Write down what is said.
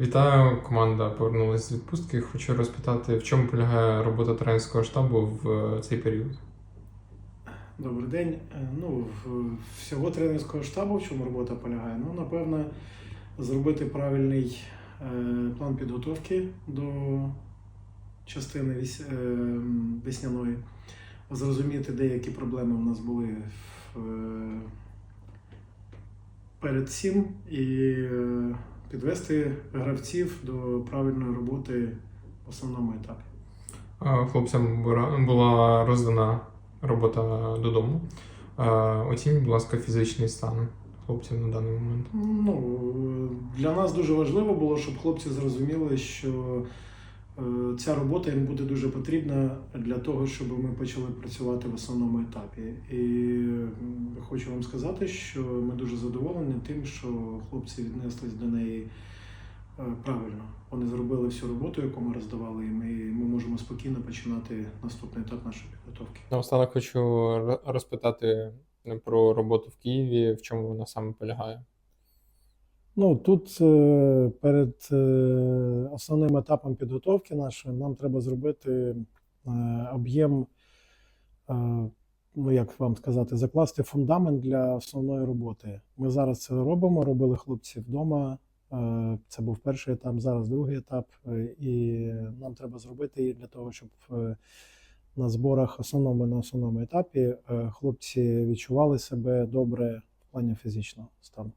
Вітаю, команда повернулася з відпустки. Хочу розпитати, в чому полягає робота тренерського штабу в е, цей період. Добрий день. Е, Ну, всього тренерського штабу, в чому робота полягає? Ну, напевно, зробити правильний е, план підготовки до частини весняної, зрозуміти деякі проблеми у нас були в, перед цим і підвести гравців до правильної роботи в основному етапі. Хлопцям була- роздана робота додому. Оцінь, Оцініть, будь ласка, фізичний стан хлопців на даний момент. Ну, для нас дуже важливо було, щоб хлопці зрозуміли, що ця робота їм буде дуже потрібна для того, щоб ми почали працювати в основному етапі. І хочу вам сказати, що ми дуже задоволені тим, що хлопці віднеслись до неї е, правильно. Вони зробили всю роботу, яку ми роздавали і ми можемо спокійно починати наступний етап нашої підготовки. Наостанок хочу розпитати про роботу в Києві, в чому вона саме полягає. Ну, тут е, перед е, основним етапом підготовки нашої нам треба зробити е, об'єм, ну як вам сказати, закласти фундамент для основної роботи. Ми зараз це робимо, робили хлопці вдома. Це був перший етап, зараз другий етап. І нам треба зробити її для того, щоб на зборах основному на основному етапі хлопці відчували себе добре в плані фізичного стану.